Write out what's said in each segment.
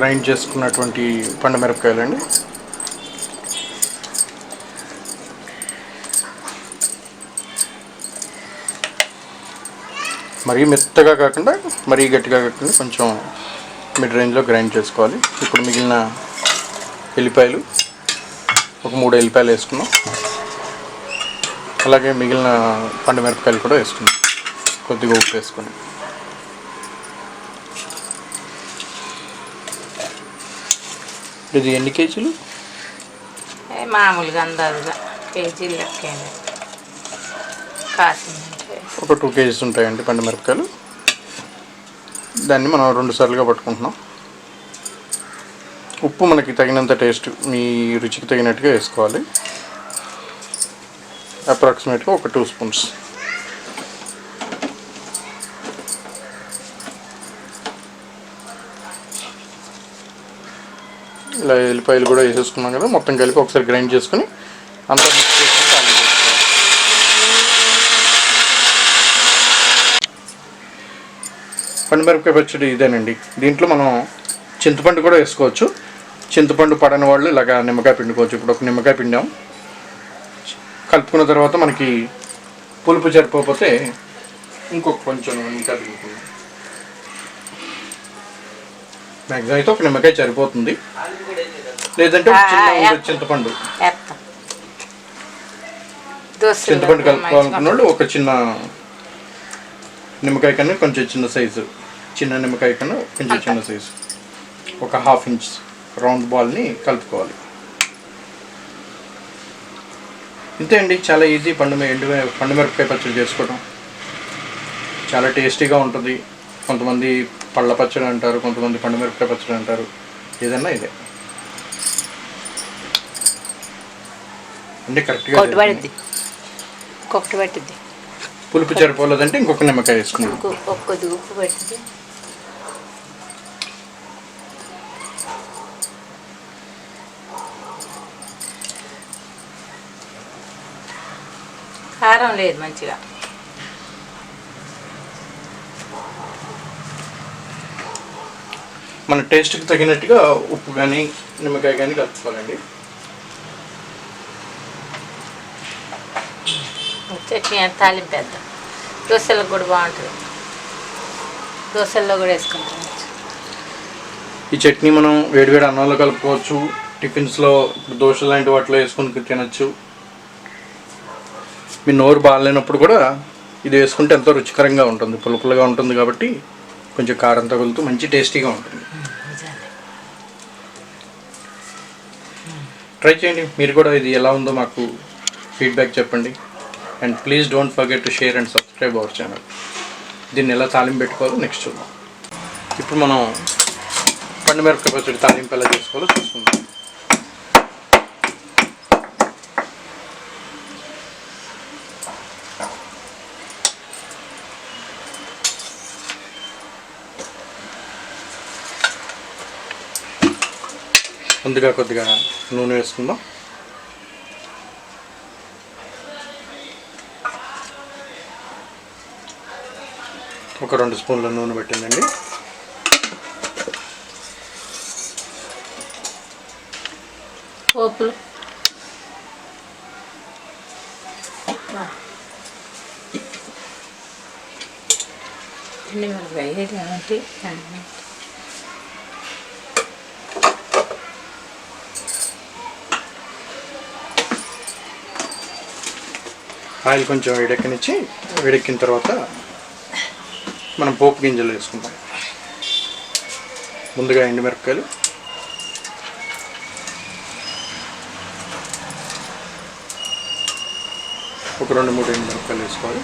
Grind చేసుకున్నటువంటి పండుమిరపకాయలండి మరీ మెత్తగా కాకుండా మరీ గట్టిగా కాకుండా కొంచెం మిడ్ రేంజ్లో గ్రైండ్ చేసుకోవాలి. ఇప్పుడు మిగిలిన ఎల్లిపాయలు ఒక మూడు ఎల్లిపాయలు వేసుకున్నాం. అలాగే మిగిలిన పండు మిరపకాయలు కూడా వేసుకున్నాం. కొద్దిగా ఉప్పు వేసుకుని. ఇది ఎన్ని కేజీలు? మామూలుగా అందాజుగా. కేజీలు లెక్కండి కాసిందంటే ఒక టూ కేజీస్ ఉంటాయండి పండు మిరపకాయలు. దాన్ని మనం రెండు సార్లుగా పట్టుకుంటున్నాం. ఉప్పు మనకి తగినంత టేస్ట్ మీ రుచికి తగినట్టుగా వేసుకోవాలి. అప్రాక్సిమేట్గా ఒక టూ స్పూన్స్. ఇలా ఎల్లిపాయలు కూడా వేసేసుకున్నాం కదా మొత్తం కలిపి ఒకసారి గ్రైండ్ చేసుకుని అంతా మిక్స్ చేసుకుని తాలింపు వేసుకోవాలి. పండుమిరపకాయ పచ్చడి ఇదేనండి. దీంట్లో మనం చింతపండు కూడా వేసుకోవచ్చు. చింతపండు పడని వాళ్ళు ఇలాగ నిమ్మకాయ పిండుకోవచ్చు. ఇప్పుడు ఒక నిమ్మకాయ పిండాం. కలుపుకున్న తర్వాత మనకి పులుపు సరిపోతే ఇంకొక కొంచెం నిమ్మకాయ పిండుకుందాం మ్యాక్సిమం అయితే ఒక నిమ్మకాయ సరిపోతుంది లేదంటే చిన్న చింతపండు. చింతపండు కలుపుకోవాలనుకున్న వాళ్ళు ఒక చిన్న నిమ్మకాయ కన్నా కొంచెం చిన్న సైజు. చిన్న నిమ్మకాయ కన్నా కొంచెం చిన్న సైజు. ఒక హాఫ్ ఇంచ్ రౌండ్ బాల్ని కలుపుకోవాలి. ఇంతే అండి. చాలా ఈజీ పండు ఎండు పండు మిరపకాయ పచ్చడి చేసుకోవడం చాలా టేస్టీగా ఉంటుంది. కొంతమంది పళ్ళ పచ్చడి అంటారు కొంతమంది పండు మిరపకాయ పచ్చడి అంటారు. ఏదన్నా ఇదే. అంటే కరెక్ట్గా పడుద్ది. కొట్టు పట్టుద్ది పులుపు సరిపోలేదంటే ఇంకొక నిమ్మకాయ వేసుకుందాం. ఒక్క దూపు పట్టుద్ది కారం లేదు మంచిగా. మన టేస్ట్కి తగినట్టుగా ఉప్పు కానీ నిమ్మకాయ కానీ కలుపుకోవాలండి. చట్నీ అంత తాలింపేద్దాం దోశలకు కూడా బాగుంటుంది దోశల్లో కూడా వేసుకుంటాం. ఈ చట్నీ మనం వేడివేడి అన్నంలో కలుపుకోవచ్చు. టిఫిన్స్లో దోశ లాంటి వాటిలో వేసుకుని తినచ్చు. మీ నోరు బాగాలేనప్పుడు కూడా ఇది వేసుకుంటే ఎంతో రుచికరంగా ఉంటుంది. పులుపులుగా ఉంటుంది కాబట్టి కొంచెం కారం తగులుతూ మంచి టేస్టీగా ఉంటుంది. ట్రై చేయండి. మీరు కూడా ఇది ఎలా ఉందో మాకు ఫీడ్బ్యాక్ చెప్పండి. And please don't forget to share and subscribe our channel దీన్ని ఎలా తాలింపు పెట్టుకోవాలో నెక్స్ట్ చూద్దాం. ఇప్పుడు మనం పండు మిరపకాయ పచ్చడి తాలింపు ఎలా చేసుకోవాలో చూసుకుందాం. ముందుగా కొద్దిగా నూనె వేసుకుందాం. ఒక రెండు స్పూన్ల నూనె పెట్టిందండి. పోపులు. పిండి మిరపకాయ ఆయిల్ కొంచెం వేడెక్కనిచ్చి వేడెక్కిన తర్వాత మనం పోపు గింజలు వేసుకుంటాం. ముందుగా ఎండుమిరపకాయలు. ఒక రెండు మూడు ఎండుమిరపకాయలు వేసుకోవాలి.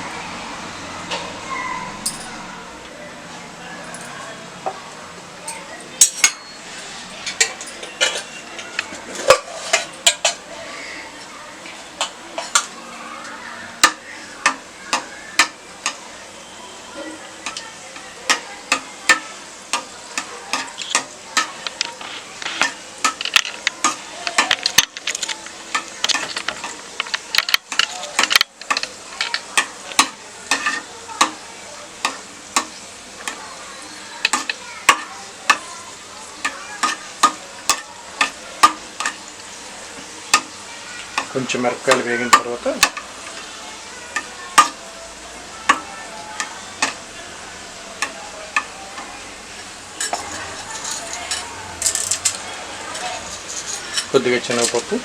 కొంచెం మిరపకాయలు వేగిన తర్వాత కొద్దిగా శనగపప్పు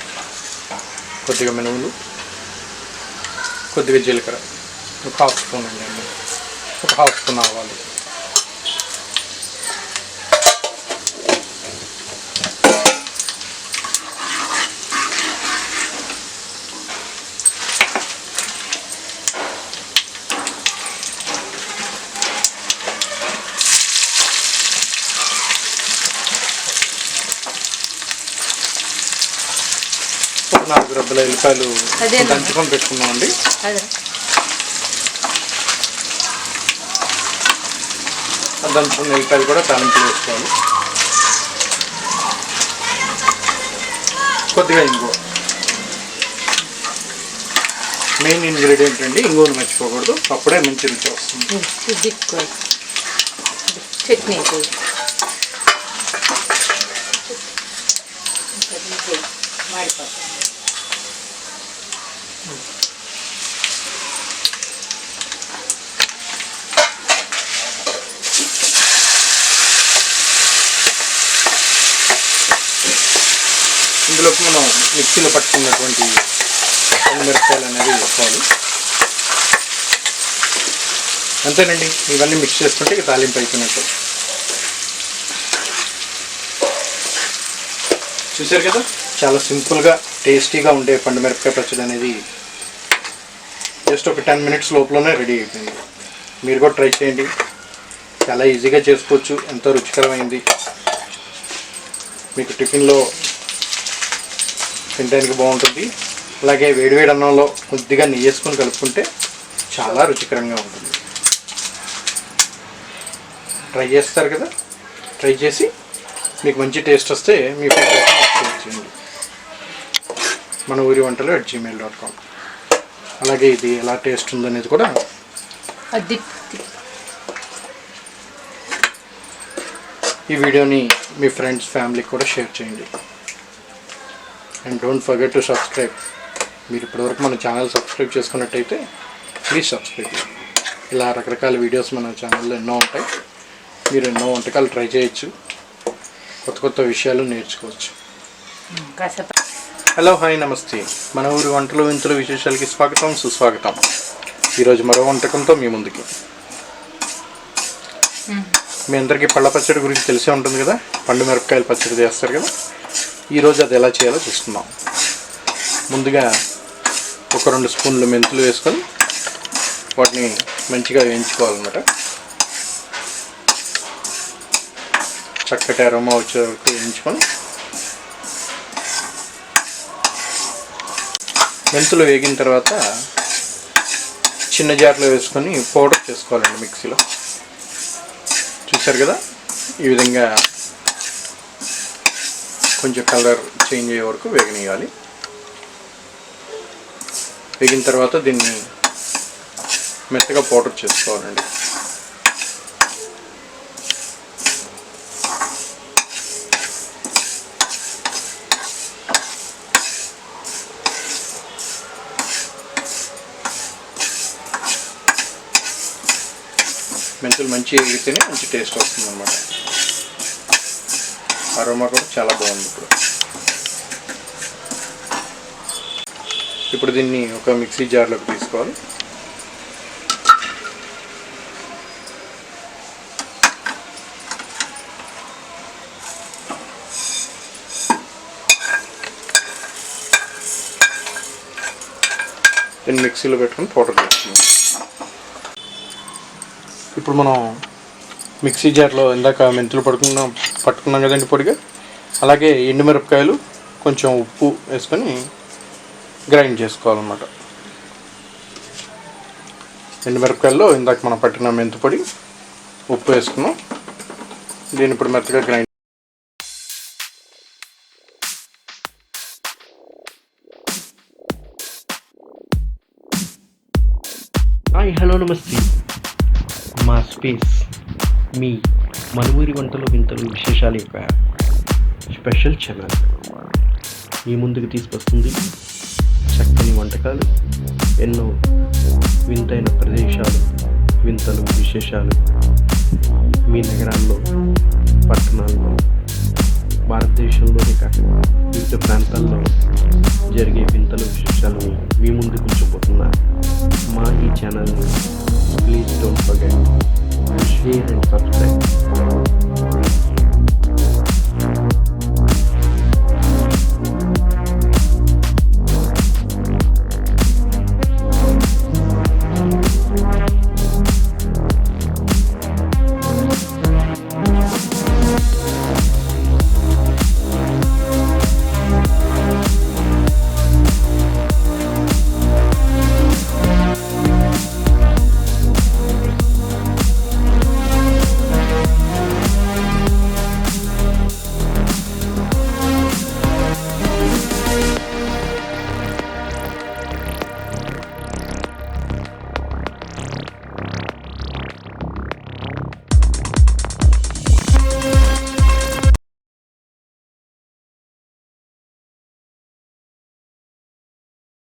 కొద్దిగా మినుములు కొద్దిగా జీలకర్ర. ఒక హాఫ్ స్పూన్ అండి. ఒక హాఫ్ స్పూన్ ఆవాలు ఒక నాలుగు రబ్బల ఎల్లిపాయలు? దంచుకొని పెట్టుకున్నామండి. దంచుకున్న ఎల్లిపాయలు కూడా తాలింపు వేసుకోవాలి. కొద్దిగా ఇంగువ మెయిన్ ఇంగ్రీడియంట్ అండి ఇంగువను మర్చిపోకూడదు. అప్పుడే మంచి రుచి వస్తుంది. చట్నీ మాడిపోతుంది. ఇందులోకి మనం మిక్సీలో పట్టుకున్నటువంటి మిరపకాయలు అనేవి వేసుకోవాలి. అంతేనండి ఇవన్నీ మిక్స్ చేసుకుంటే ఇక తాలింపు అయిపోయినట్టు. చూసారు కదా? చాలా సింపుల్గా టేస్టీగా ఉండే పండు మిరపకాయ పచ్చడి అనేది జస్ట్ ఒక టెన్ మినిట్స్ లోపలనే రెడీ అయిపోయింది. మీరు కూడా ట్రై చేయండి. చాలా ఈజీగా చేసుకోవచ్చు. ఎంతో రుచికరమైంది. మీకు టిఫిన్లో తినడానికి బాగుంటుంది. అలాగే వేడివేడి అన్నంలో కొద్దిగా నెయ్యి వేసుకొని కలుపుకుంటే చాలా రుచికరంగా ఉంటుంది. ట్రై చేస్తారు కదా? ట్రై చేసి మీకు మంచి టేస్ట్ వస్తే మీ ఫీడ్బ్యాక్ చేయండి. మన ఊరి వంటలు అట్ జీమెయిల్ డాట్ కామ్ అలాగే ఇది ఎలా టేస్ట్ ఉందనేది కూడా ఈ వీడియోని మీ ఫ్రెండ్స్ ఫ్యామిలీకి కూడా షేర్ చేయండి. And don't forget to subscribe మీరు ఇప్పటివరకు మన ఛానల్ సబ్స్క్రైబ్ చేసుకున్నట్టయితే ప్లీజ్ సబ్స్క్రైబ్ ఇలా రకరకాల వీడియోస్ మన ఛానల్లో ఎన్నో ఉంటాయి. మీరు ఎన్నో వంటకాలు ట్రై చేయొచ్చు. కొత్త కొత్త విషయాలు నేర్చుకోవచ్చు. హలో హాయ్ నమస్తే. మన ఊరి వంటలు వింతలు విశేషాలకి స్వాగతం సుస్వాగతం. ఈరోజు మరో వంటకంతో మీ ముందుకి. మీ అందరికీ పళ్ళ పచ్చడి గురించి తెలిసే ఉంటుంది కదా? పండు మిరపకాయల పచ్చడి చేస్తారు కదా? ఈరోజు అది ఎలా చేయాలో చూస్తున్నాం. ముందుగా ఒక రెండు స్పూన్లు మెంతులు వేసుకొని వాటిని మంచిగా వేయించుకోవాలన్నమాట. చక్కటి అరోమా వచ్చే వరకు వేయించుకొని మెంతులు వేగిన తర్వాత చిన్న జాట్లు వేసుకొని పౌడర్ చేసుకోవాలండి మిక్సీలో. చూసారు కదా? ఈ విధంగా కొంచెం కలర్ చేంజ్ అయ్యే వరకు వేగనీయాలి వేగిన తర్వాత దీన్ని మెత్తగా పౌడర్ చేసుకోవాలండి. మెంతులు మంచి ఎగితేనే మంచి టేస్ట్ వస్తుంది అనమాట అరోమా కూడా చాలా బాగుంది ఇప్పుడు. ఇప్పుడు దీన్ని ఒక మిక్సీ జార్లోకి తీసుకోవాలి. దీన్ని మిక్సీలో పెట్టుకొని పౌడర్ చేసుకున్నాం ఇప్పుడు మనం మిక్సీ జార్లో ఇందాక మెంతులు పడుకున్నాం పట్టుకున్నాం కదండి పొడిగా. అలాగే ఎండుమిరపకాయలు కొంచెం ఉప్పు వేసుకొని గ్రైండ్ చేసుకోవాలన్నమాట. ఎండుమిరపకాయల్లో ఇందాక మనం పట్టిన మెంతు పొడి ఉప్పు వేసుకున్నాం. దీన్ని ఇప్పుడు మెత్తగా గ్రైండ్ హాయ్ హలో నమస్తే. మా స్పేస్ మీ మనూరి వంటలు వింతలు విశేషాల యొక్క స్పెషల్ ఛానల్. మీ ముందుకు తీసుకొస్తుంది చక్కని వంటకాలు ఎన్నో వింతైన ప్రదేశాలు వింతలు విశేషాలు. మీ నగరాల్లో పట్టణాల్లో భారతదేశంలోనే కాకుండా వివిధ ప్రాంతాల్లో జరిగే వింతలు విశేషాలను మీ ముందు ఉంచబోతున్నా మా ఈ ఛానల్ని please don't forget. Share and subscribe.